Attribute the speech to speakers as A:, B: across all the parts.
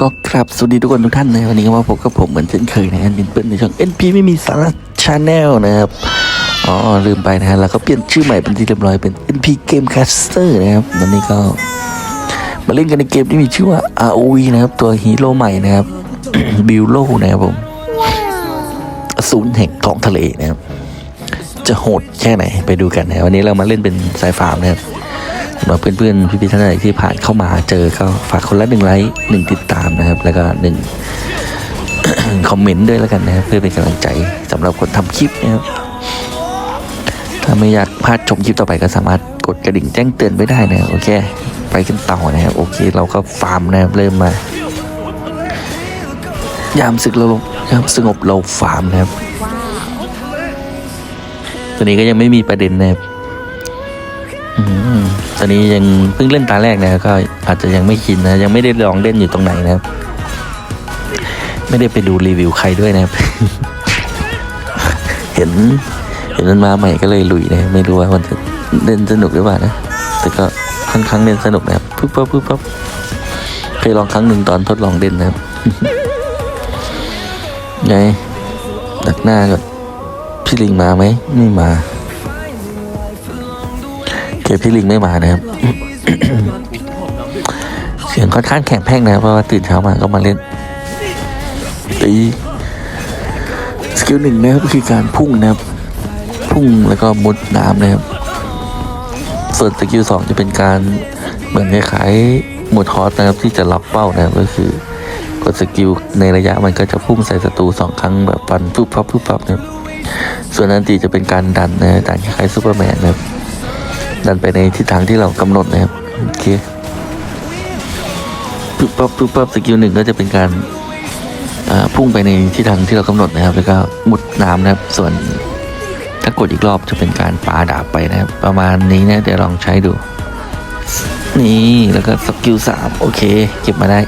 A: ก็ครับสวัสดีทุกคนทุกท่านนะวันนี้ก็มาพบกับผมเหมือนเช่นเคยนะฮะนินเปิ้ลในช่อง NP ไม่มีสาระชาแนลนะครับอ๋อลืมไปนะฮะแล้วก็เปลี่ยนชื่อใหม่เป็นที่เรียบร้อยเป็น NP Game Caster นะครับวันนี้ก็ มาเล่นกันในเกมที่มีชื่อว่า ROV นะครับ ตัวฮีโร่ใหม่นะครับบิวโลนะครับผมอสูรแห่งท้องทะเลนะครับ จะโหดแค่ไหนไปดูกันนะวันนี้เรามาเล่นเป็นสายฟาร์มนะครับำหรับเพื่อนๆพี่ๆท่านใดที่ผ่านเข้ามาเจอก็ฝากคนละหนึ่งไลค์หนึ่งติดตามนะครับ แล้วก็หนึ่งคอมเมนต์ด้วยแล้วกันนะครับเพื่อเป็นกำลังใจสำหรับคนทำคลิปนะครับถ้าไม่อยากพลาดชมคลิปต่อไปก็สามารถกดกระดิ่งแจ้งเตือนไว้ได้นะโอเค ไปกันต่อนะครับโอเคเราก็ฟาร์มนะครับเริ่มมายามศึกเรายามสงบเราฟาร์มนะครับตัวนี้ก็ยังไม่มีประเด็นนะครับ ตอนนี้ยังเพิ่งเล่นตาแรกนะก็อาจจะยังไม่ชินนะ ยังไม่ได้ลองเล่นอยู่ตรงไหนนะครับ ไม่ได้ไปดูรีวิวใครด้วยนะครับ เห็น เห็นมันมาใหม่ก็เลยลุยนะไม่รู้ว่ามันจะเล่นสนุกหรือเปล่านะ แต่ก็ค่อนข้างเล่นสนุกนะครับปุ๊บปั๊บปุ๊บปั๊บเคยลองครั้งหนึ่งตอนทดลองเล่นนะครับไงดักหน้าก่อนพี่ลิงมาไหมไม่มา เกมพี่ลิงไม่มานะครับ เสียงค่อนข้างแข็งแพ่งนะเพราะว่าตื่นเช้ามาก็มาเล่นตีสกิลหนึ่งนะครับคือการพุ่งนะครับพุ่งแล้วก็มุดน้ำนะครับ ส่วนสกิลสองจะเป็นการเหมือนคล้ายๆหมดฮอสนะครับที่จะล็อกเป้านะครับก็คือกดสกิลในระยะมันก็จะพุ่งใส่ศัตรูสองครั้งแบบฟันปุ๊บปั๊บปุ๊บปั๊บนะครับส่วนอันตีจะเป็นการดันนะดันคล้ายๆซูเปอร์แมนนะครับ ดันไปในทิศทางที่เรากำหนดนะครับโอเคปุ๊บปั๊บปุ๊บปั๊บสกิลหนึ่งก็จะเป็นการพุ่งไปในทิศทางที่เรากำหนดนะครับ แล้วก็มุดน้ำนะครับ ส่วนถ้ากดอีกรอบจะเป็นการปาดาบไปนะครับ ประมาณนี้นะเดี๋ยวลองใช้ดู นี่แล้วก็สกิลสามโอเค เก็บมาได้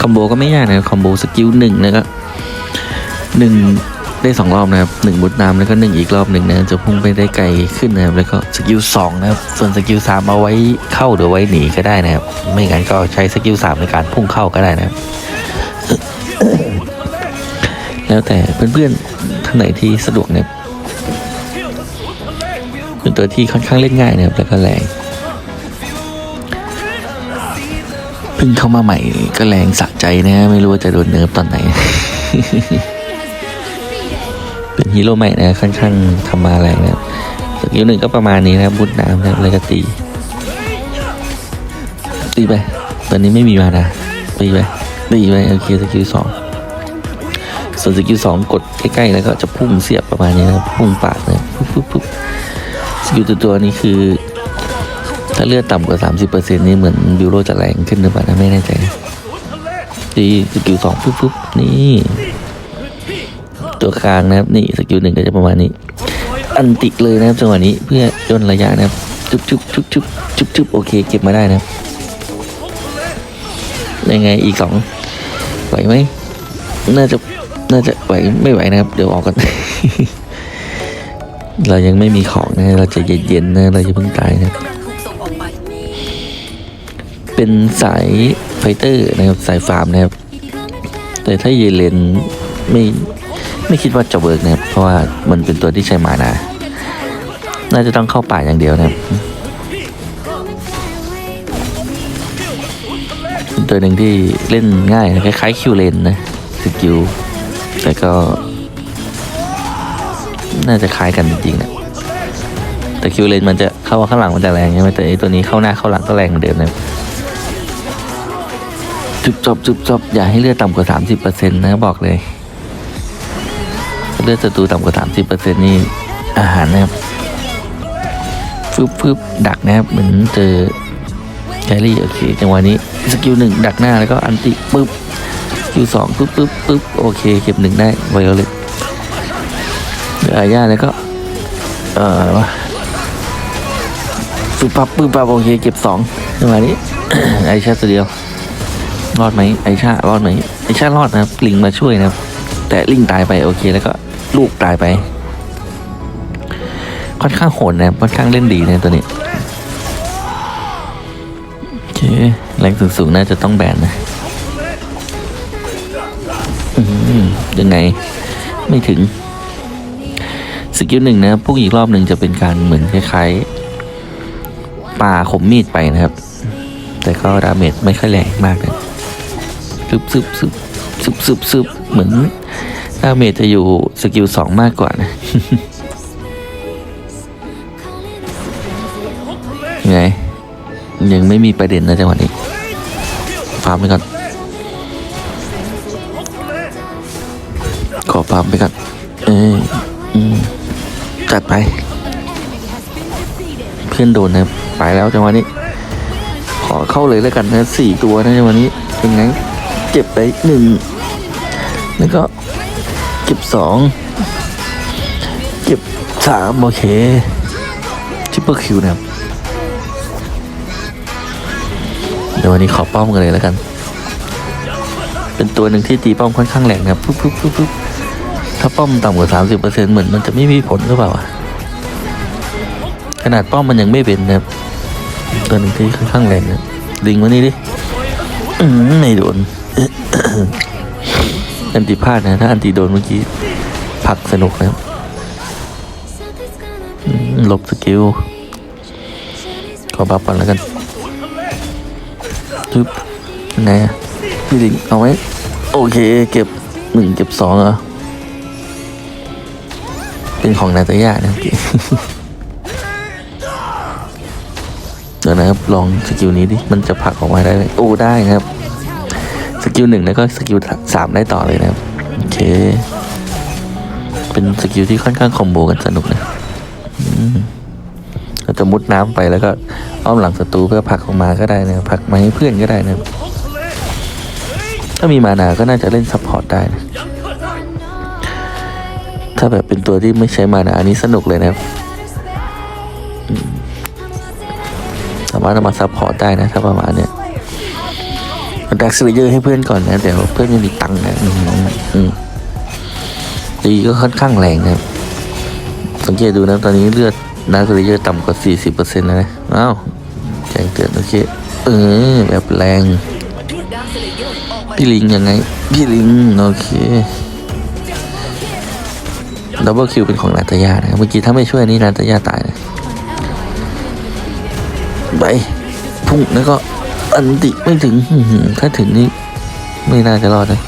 A: คอมโบก็ไม่ยากนะคอมโบสกิลหนึ่งนะครับหนึ่ง ได้สองรอบนะครับหนึ่งมุดน้ำแล้วก็หนึ่งอีกรอบหนึ่งนะจะพุ่งไปได้ไกลขึ้นนะครับแล้วก็สกิลสองนะครับส่วนสกิลสามเอาไว้เข้าหรือไว้หนีก็ได้นะครับ ไม่งั้นก็ใช้สกิลสามในการพุ่งเข้าก็ได้นะครับแล้วแต่เพื่อนๆท่านไหนที่สะดวกนะครับเป็นตัวที่ค่อนข้างเล่นง่ายนะครับแล้วก็แรงเพิ่งเข้ามาใหม่ก็แรงสะใจนะ ไม่รู้ว่าจะโดนเนิร์ฟตอนไหน เป็นฮีโร่ใหม่นะค่อนข้างทำมาแรงนะครับสกิลหนึ่งก็ประมาณนี้นะบุดน้ำนะครับแล้วก็ตี ตีไป ตอนนี้ไม่มีมานะตีไปตีไปโอเคสกิลสองส่วนสกิลสองกดใกล้ๆแล้วก็จะพุ่งเสียบประมาณนี้นะพุ่งปาดนะปุ๊บปุ๊บปุ๊บสกิลตัวตัวนี้คือ ถ้าเลือดต่ำกว่า 30%นี่เหมือนบิวโรจะแรงขึ้นหรือเปล่านะไม่แน่ใจตีสกิลสองปุ๊บปุ๊บนี่ ตัวกลางนะครับนี่สกิลหนึ่งก็จะประมาณนี้ อันติเลยนะครับจังหวะนี้เพื่อย่นระยะนะครับจุ๊บจุ๊บจุ๊บจุ๊บจุ๊บจุ๊บโอเคเก็บมาได้นะยังไงอีกสองไหวไหมน่าจะน่าจะไหวไม่ไหวนะครับ เดี๋ยวออกกัน เรายังไม่มีของนะเราจะเย็นๆนะเราจะเพิ่งตายนะเป็นสายไฟเตอร์นะครับสายฟาร์มนะครับ แต่ถ้าเยเลนไม่ ไม่คิดว่าจะเวิร์กนะครับเพราะว่ามันเป็นตัวที่ใช้มานาน่าจะต้องเข้าป่าอย่างเดียวนะครับตัวหนึ่งที่เล่นง่ายคล้ายๆคิวเลนนะสกิลแต่ก็ น่าจะคล้ายกันจริงๆนะแต่คิวเลนมันจะเข้าข้างหลังมันจะแรงใช่ไหมแต่ไอ้ตัวนี้เข้าหน้าเข้าหลังก็แรงเหมือนเดิมนะจุบจบจุบจบอย่าให้เลือดต่ำกว่าสามสิบเปอร์เซ็นต์นะบอกเลย เลือดศัตรูต่ำกว่าสามสิบเปอร์เซ็นต์นี่อาหารนะครับฟึบฟึบดักนะครับเหมือนเจอแครี่โอเคจังหวะนี้สกิลหนึ่งดักหน้าแล้วก็อันติปึ๊บสกิลสองปึ๊บปึ๊บปึ๊บโอเคเก็บหนึ่งได้ไวโอเลตเลือาญาแล้วก็เอ่อวะปึ๊บปั๊บปึ๊บปั๊บโอเคเก็บสองจังหวะนี้ไอชาตัวเดียวรอดไหมไอชารอดไหมไอชารอดนะครับลิงมาช่วยนะครับแต่ลิงตายไปโอเคแล้วก็ ลูกตายไป ค่อนข้างโหดนะค่อนข้างเล่นดีนะตัวนี้โอเคแรงสูงๆน่าจะต้องแบนนะยังไงไม่ถึงสกิลหนึ่งนะพุ่งอีกรอบหนึ่งจะเป็นการเหมือนคล้ายๆป่าขมมีดไปนะครับ แต่ก็ดาเมจไม่ค่อยแรงมากนะซึบซึบซึบซึบซึบซึบเหมือนาเมจจะอยู่สกิลสองมากกว่านะไง ยังไม่มีประเด็นนะจังหวะนี้ฟาร์มไปก่อน ขอฟาร์มไปก่อน เออจัดไป เพื่อนโดนนะไปแล้วจังหวะนี้ ขอเข้าเลยแล้วกันนะสี่ตัวนะจังหวะนี้เป็นไง เก็บไปหนึ่งแล้วก็ เก็บสองเก็บสามโอเคชิปเปอร์คิวนะครับเดี๋ยววันนี้ขอป้อมกันเลยแล้วกัน เป็นตัวหนึ่งที่ตีป้อมค่อนข้างแรงนะครับปุ๊บปุ๊บปุ๊บปุ๊บถ้าป้อมต่ำกว่าสามสิบเปอร์เซ็นต์เหมือนมันจะไม่มีผลหรือเปล่าขนาดป้อมมันยังไม่เป็นนะครับตัวหนึ่งที่ค่อนข้างแรงนะลิงมานี่ดิไม่โดน อันติพลาดนะ ถ้าอันติโดนเมื่อกี้ผักสนุกนะครับลบสกิล ขอบัฟก่อนแล้วกันทึบไหนอะพี่ลิงเอาไว้ โอเค เก็บหนึ่งเก็บสองเหรอเป็นของนาตายานะเมื่อกี้เดี๋ยวนะครับ ลองสกิลนี้ดิ มันจะผักออกมาได้ไหมโอ้ ได้ครับ สกิลหนึ่งแล้วก็สกิลสามได้ต่อเลยนะครับโอเค เป็นสกิลที่ค่อนข้างคอมโบกันสนุกนะเราจะมุดน้ำไปแล้วก็อ้อมหลังศัตรูเพื่อผลักออกมาก็ได้นะผลักมาให้เพื่อนก็ได้นะถ้ามีมานาก็น่าจะเล่นซัพพอร์ตได้นะถ้าแบบเป็นตัวที่ไม่ใช้มานาอันนี้สนุกเลยนะครับสามารถเอามาซัพพอร์ตได้นะถ้าประมาณเนี้ย ดักสเลเยอร์ให้เพื่อนก่อนนะเดี๋ยวเพื่อนไม่มีตังค์นะอืมอืมดีก็ค่อนข้างแรงครับ สังเกตดูนะตอนนี้เลือดนาสเลเยอร์ต่ำกว่า 40%แล้วนะอ้าวแจ้งเตือนโอเคเออแบบแรง พี่ลิงยังไง พี่ลิงโอเคดับเบิลคิวเป็นของนาตายานะเมื่อกี้ถ้าไม่ช่วยนี่นาตายาตายนะไปพุ่งแล้วก็ อันติไม่ถึงถ้าถึงนี่ไม่น่าจะรอดนะ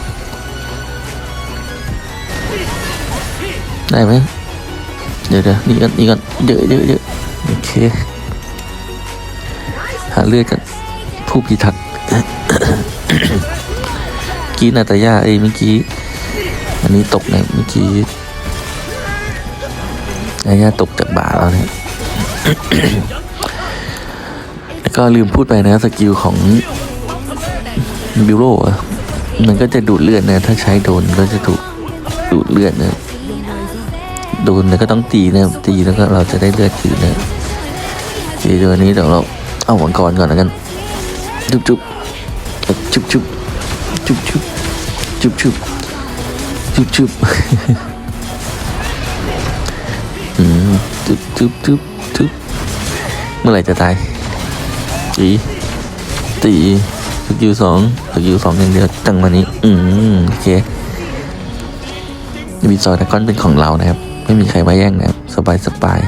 A: ได้ไหมเดี๋ยวเดี๋ยวนี่กันนี่กันเยอะเยอะเยอะโอเคหาเลือดกันผู้พิทักษ์กีนาตายาเอ้เมื่อกี้อันนี้ตกนเมื่อกี้นาตายาตกจากบ่าแล้วเนี่ย ก็ลืมพูดไปนะสกิลของบิวโรมันก็จะดูดเลือดนะ ถ้าใช้โดนก็จะถูกดูดเลือดนะโดนแล้วก็ต้องตีนะตีแล้วก็เราจะได้เลือดคืนนะทีตัวนี้เดี๋ยวเราเอาหวังกรก่อนแล้วกันจุบจุบจุบจุบจุบจุบจุบจุบจุบจุบจุบจุบจุบจุบเมื่อไหร่จะตาย ตีตีสกิลสองสกิลสองอย่างเดียวจังวันนี้ อืมโอเควีซอยดากอนเป็นของเรานะครับ ไม่มีใครมาแย่งนะครับ สบายสบาย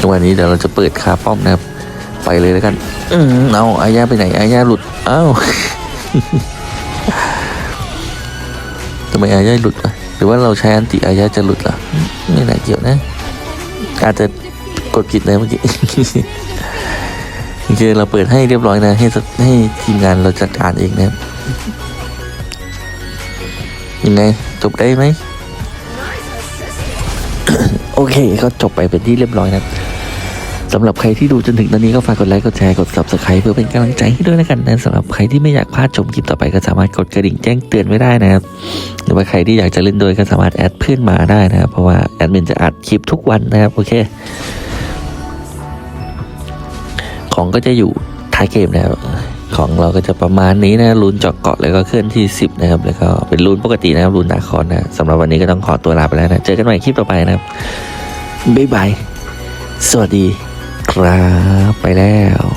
A: จังหวะนี้เดี๋ยวเราจะเปิดคาป้อมนะครับ ไปเลยแล้วกัน อืมเอาอายาไปไหน อายาหลุด เอ้าทำไมอายาหลุดอะหรือว่าเราใช้อันติอายาจะหลุดเหรอไม่น่าเกี่ยวนะ อาจจะ ดผิดเลยเมื่อกี้โอเคเราเปิดให้เรียบร้อยนะ ให้ให้ทีมงานเราจัดการเองนะครับยังไงจบได้ไหมโอเค ก็จบไปเป็นที่เรียบร้อยนะสำหรับใครที่ดูจนถึงตอนนี้ก็ฝากกดไลค์ กดแชร์ กด subscribe เพื่อเป็นกำลังใจให้ด้วยนะกันนะสำหรับใครที่ไม่อยากพลาดชมคลิปต่อไปก็สามารถกดกระดิ่งแจ้งเตือนไว้ได้นะครับ หรือว่าใครที่อยากจะเล่นด้วยก็สามารถแอดเพื่อนมาได้นะครับ เพราะว่าแอดมินจะอัดคลิปทุกวันนะครับ โอเค ของก็จะอยู่ท้ายเกมนะครับของเราก็จะประมาณนี้นะรูนจอกเกาะแล้วก็เคลื่อนที่ 10 นะครับ แล้วก็เป็นรูนปกตินะครับรูนนาคอนนะสำหรับวันนี้ก็ต้องขอตัวลาไปแล้วนะ เจอกันใหม่คลิปต่อไปนะครับบ๊ายบาย สวัสดี ครับไปแล้ว